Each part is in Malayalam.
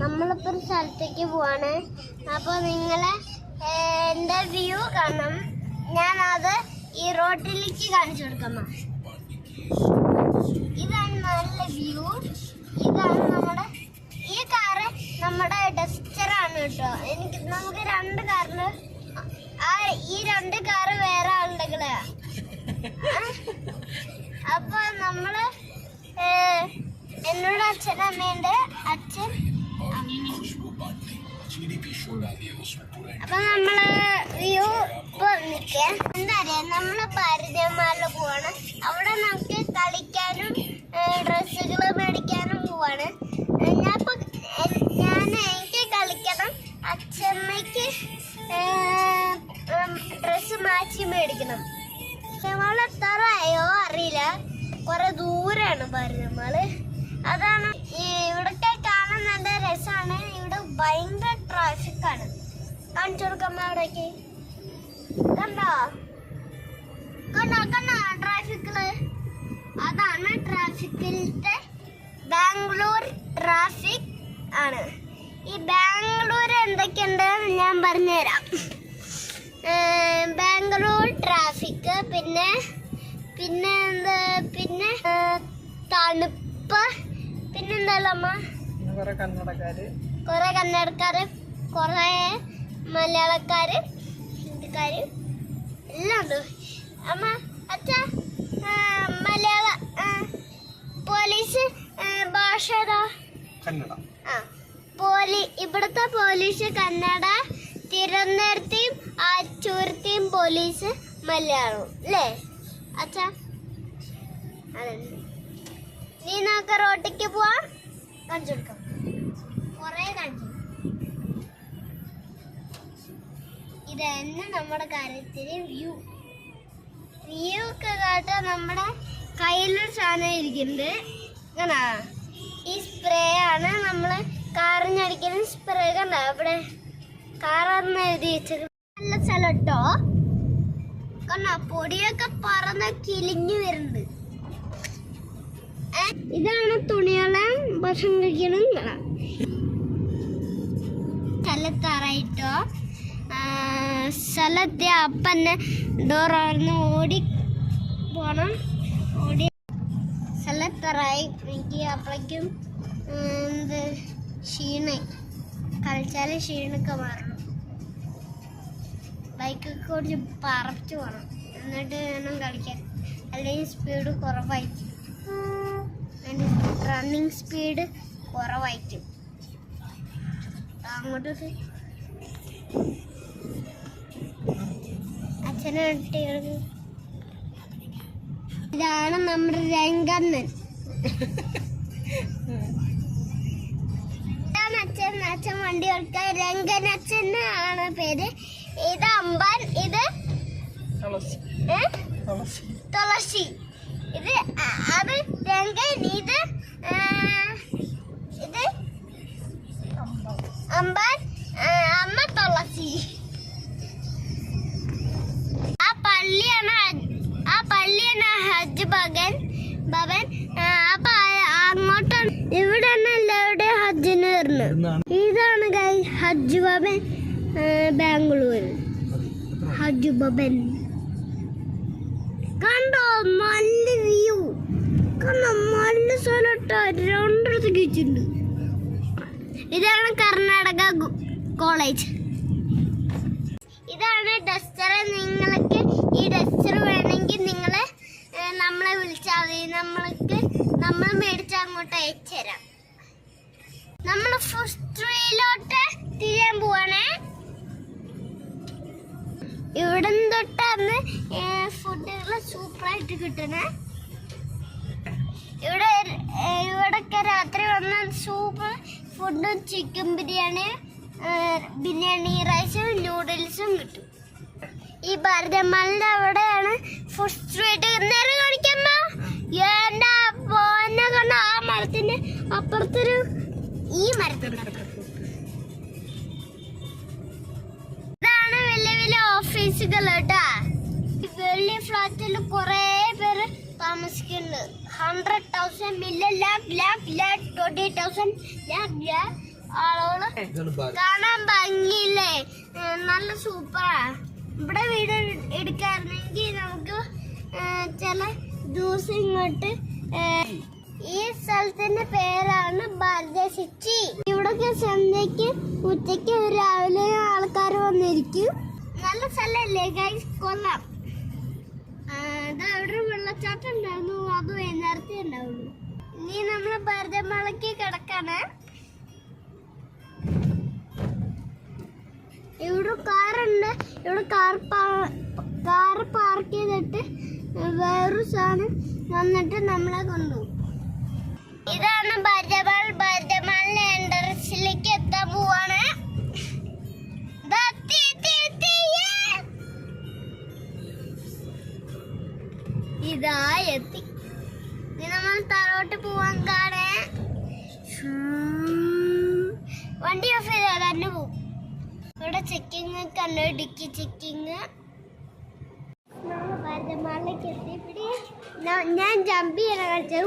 നമ്മളിപ്പോ ഒരു സ്ഥലത്തേക്ക് പോവാണ്. അപ്പൊ നിങ്ങളെ എന്റെ വ്യൂ കാണണം. ഞാൻ അത് ഈ റോട്ടിലേക്ക് കാണിച്ചു കൊടുക്കാം ഇതാണ് നല്ല വ്യൂ ഇതാണ് നമ്മുടെ ഈ കാറ് നമ്മുടെ ഡസ്റ്റർ ആണ് കേട്ടോ. എനിക്ക് നമുക്ക് രണ്ട് കാറിന് ആ ഈ രണ്ട് കാറ് വേറെ ആളുകളാ അപ്പൊ നമ്മൾ എന്നോട് അച്ഛൻ അമ്മയുണ്ട്. അച്ഛൻ അപ്പൊ നമ്മൾ വ്യൂ ഇപ്പൊ നിക്കേ. എന്താ പറയാ നമ്മൾ ഭാരതമാല പോവാണ്. അവിടെ നമുക്ക് കളിക്കാനും ഡ്രസ്സുകൾ മേടിക്കാനും പോവാണ്. ഞാനിപ്പോ ഞാൻ ഇപ്പൊ ഞാൻ എനിക്ക് കളിക്കണം. അച്ഛമ്മയ്ക്ക് ഡ്രസ്സ് മാറ്റി മേടിക്കണം. നമ്മൾ എത്താറായോ അറിയില്ല. കുറെ ദൂരാണ് ഭാരതമാൾ അതാണ് ഈ രസമാണ് ഇവിടെ ഭയങ്കര ട്രാഫിക് ആണ്. കാണിച്ചു കൊടുക്കാം കണ്ടോ? കണ്ടോ കണ്ടോ ട്രാഫിക്കിൽ അതാണ് ട്രാഫിക്കിലത്തെ ബാംഗ്ലൂർ ട്രാഫിക് ആണ്. ഈ ബാംഗ്ലൂർ എന്തൊക്കെയുണ്ട് ഞാൻ പറഞ്ഞുതരാം. ബാംഗ്ലൂർ ട്രാഫിക് പിന്നെ പിന്നെ എന്താ പിന്നെ തണുപ്പ് പിന്നെന്തല്ലോ അമ്മ? കുറെ കന്നടക്കാര്. കുറെ കന്നടക്കാര് കുറെ മലയാളക്കാര് ഹിന്ദിക്കാര് എല്ലാം ഉണ്ട്. അമ്മ അച്ഛ മലയാള പോലീസ് ഭാഷ ഏതാ? കന്നഡ. ആ പോലീ ഇവിടുത്തെ പോലീസ് കന്നഡ തിരുവനന്തപുരത്തെയും ആച്ചൂരത്തെയും പോലീസ് മലയാളം അല്ലേ? അച്ഛ അതെ നീ നമുക്ക് റോട്ടിക്ക് പോവാ? കാണിച്ചു കൊടുക്കാം. ഇതന്നെ നമ്മുടെ കാര്യത്തിന് വ്യൂ. വ്യൂ ഒക്കെ നമ്മുടെ കയ്യിലൊരു സാധനം ഇരിക്കുന്നുണ്ട്. ഇങ്ങനെ. ഈ സ്പ്രേ ആണ് നമ്മൾ കാറിഞ്ഞടിക്കുന്ന സ്പ്രേ കണ്ടോ? അവിടെ കാറന്ന് എഴുതി വെച്ചത്. നല്ല സ്ഥലം കേട്ടോ കണ്ട? പൊടിയൊക്കെ പറന്ന് കിളിഞ്ഞു വരുന്നുണ്ട്. ഇതാണ് തുണികളെ ഭക്ഷണം കഴിക്കണം കാണാം സ്ഥലത്താറായിട്ടോ സ്ഥലത്തെ അപ്പന്നെ ഡോർ ഓടി പോണം. ഓടി സ്ഥലത്തറായി. എനിക്ക് അപ്പോഴേക്കും എന്ത് ക്ഷീണ കളിച്ചാൽ ക്ഷീണൊക്കെ മാറണം ബൈക്കൊക്കെ കുറച്ച് പറച്ചു പോകണം എന്നിട്ട് വേണം കളിക്കാൻ. അല്ലെങ്കിൽ സ്പീഡ് കുറവായിരിക്കും. റണ്ണിങ് സ്പീഡ് കുറവായിരിക്കും. അങ്ങോട്ട് അച്ഛനെ ഇതാണ് നമ്മുടെ രംഗന്നൻ ഇതാണ് അച്ഛൻ അച്ഛൻ വണ്ടി ഓടിക്കാൻ രംഗൻ അച്ഛൻ ആണ് പേര്. ഇത് അമ്പാൻ ഇത് തുളസി. ഇത് അത് രംഗൻ ഇത് ഇത് അമ്പാൻ. ഹജ്ജ് ഭവൻ അപ്പൊ അങ്ങോട്ടാണ് ഇവിടെ എല്ലാവരുടെയും ഹജ്ജിന് വരുന്നത് ഇതാണ് കൈ ഹജ്ജ് ഭവൻ ബാംഗ്ലൂർ. ഹജ്ജ് ഭവൻ. കണ്ടോ നല്ല വ്യൂ കണ്ടോ നല്ല സ്ഥലട്ടോ രണ്ടിടത്ത് കിച്ചിട്ടുണ്ട് ഇതാണ് കർണാടക കോളേജ് ഇതാണ് ഡസ്റ്റർ നിങ്ങൾക്ക് ഈ ഡസ്റ്റർ വേണമെങ്കിൽ നിങ്ങൾ നമ്മളെ വിളിച്ചാൽ മതി. നമ്മൾക്ക് നമ്മൾ മേടിച്ച് അങ്ങോട്ട് അയച്ചു തരാം. നമ്മൾ ഫുസ്ട്രിയിലോട്ട് തിരിയാൻ പോവാണേ. ഇവിടെ തൊട്ടാണ് ഫുഡുകൾ സൂപ്പറായിട്ട് കിട്ടണേ. ഇവിടെ ഇവിടൊക്കെ രാത്രി വന്നാൽ സൂപ്പർ ഫുഡും ചിക്കൻ ബിരിയാണി ബിരിയാണി റൈസും നൂഡിൽസും കിട്ടും. ഈ ഭാരതമാലിന്റെ അവിടെയാണ് നേരെ കാണിക്കമ്മ. എന്റെ പോന്നെ കണ്ട ആ മരത്തിന്റെ അപ്പുറത്തൊരു ഈ മരത്തിന്റെ ഇതാണ് വലിയ വലിയ ഓഫീസുകൾ കേട്ടാ. വലിയ ഫ്ലാറ്റിൽ കുറെ പേര് താമസിക്കുന്നുണ്ട്. ഹൺഡ്രഡ് തൗസൻഡ് മില്യൺ ലാബ് ലാബ് ലാബ് ട്വന്റി തൗസൻഡ് ലാബ് ലാബ് ആളുകൾ കാണാൻ ഭംഗിയില്ലേ? നല്ല സൂപ്പറാ ഇവിടെ വീട് എടുക്കാറുണ്ടെങ്കിൽ നമുക്ക് ചില ജ്യൂസ് ഇങ്ങോട്ട് ഈ സ്ഥലത്തിന്റെ പേരാണ് ഭാരത സിറ്റി. ഇവിടൊക്കെ സന്ധ്യക്ക് ഉച്ചയ്ക്ക് രാവിലെ ആൾക്കാർ വന്നിരിക്കും. നല്ല സ്ഥലല്ലേ ഗൈസ് കൊള്ളാം. അതവിടെ വെള്ളച്ചാട്ടം ഉണ്ടായിരുന്നു അത് വൈകുന്നേരത്തെ ഉണ്ടാവുള്ളൂ. ഇനി നമ്മൾ ഭാരതമാളയ്ക്ക് കിടക്കാണ്. ഇവിടെ കാറുണ്ട്. ഇവിടെ കാർ കാർ പാർക്ക് ചെയ്തിട്ട് വേറൊരു സാധനം വന്നിട്ട് നമ്മളെ കൊണ്ടുപോകും ഇതാണ് ഭാരതമാൾ ഭാരതമാളിന്റെ എൻട്രൻസിലേക്ക് എത്താൻ പോവാണ്. ഇതാ എത്തി. ഇനി നമ്മൾ താഴോട്ട് പോവാൻ കാണേ. വണ്ടി ഓഫ് ചെയ്താൽ തന്നെ പോവും. ഇവിടെ ചെക്കിങ് കണ്ടു ഡിക്കി ചെക്കിങ് ഞാൻ ജമ്പ് ചെയ്യണം കളിച്ചത്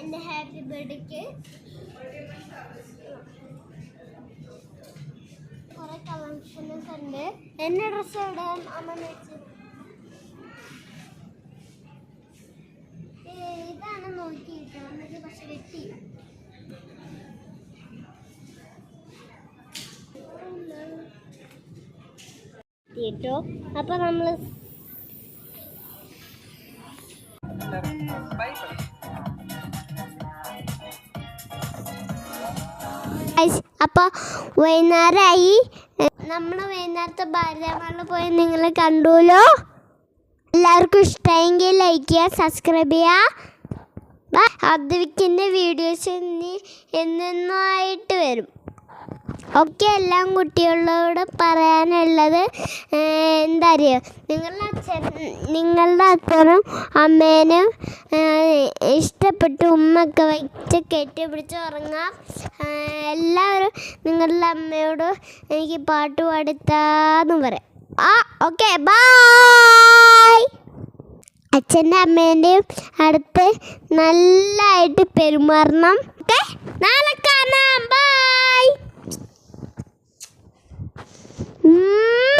എന്റെ ഹാപ്പി ബർത്ത്ഡേക്ക്. കുറെ കളക്ഷൻസ് ഉണ്ട് എന്റെ ഡ്രസ്സ് ഇടാൻ അമ്മ വെച്ച് ഇതാണ് നോക്കിയിട്ട് അമ്മയ്ക്ക് പക്ഷെ വെട്ടി. അപ്പൊ നമ്മൾ അപ്പോൾ വൈകുന്നേരമായി നമ്മൾ വൈകുന്നേരത്തെ ഭാരതമാളിൽ പോയി നിങ്ങൾ കണ്ടുല്ലോ. എല്ലാവർക്കും ഇഷ്ടമെങ്കിൽ ലൈക്ക് ചെയ്യുക സബ്സ്ക്രൈബ് ചെയ്യുക. അദ്വിക്കിന്റെ വീഡിയോസ് എന്നെന്നായിട്ട് വരും. ഒക്കെ എല്ലാം കുട്ടികളോട് പറയാനുള്ളത് എന്താ അറിയോ? നിങ്ങളുടെ അച്ഛൻ നിങ്ങളുടെ അച്ഛനും അമ്മേനും ഇഷ്ടപ്പെട്ട് ഉമ്മയൊക്കെ വെച്ച് കെട്ടിപ്പിടിച്ച് ഉറങ്ങാം. എല്ലാവരും നിങ്ങളുടെ അമ്മയോട് എനിക്ക് പാട്ട് പാടുത്താന്നും പറയാം. ആ ഓക്കെ ബായ് അച്ഛന്റെ അമ്മേന്റെയും അടുത്ത് നല്ലതായിട്ട് പെരുമാറണം ഓക്കെ? നാളെ കാണാം ബൈ! Hum.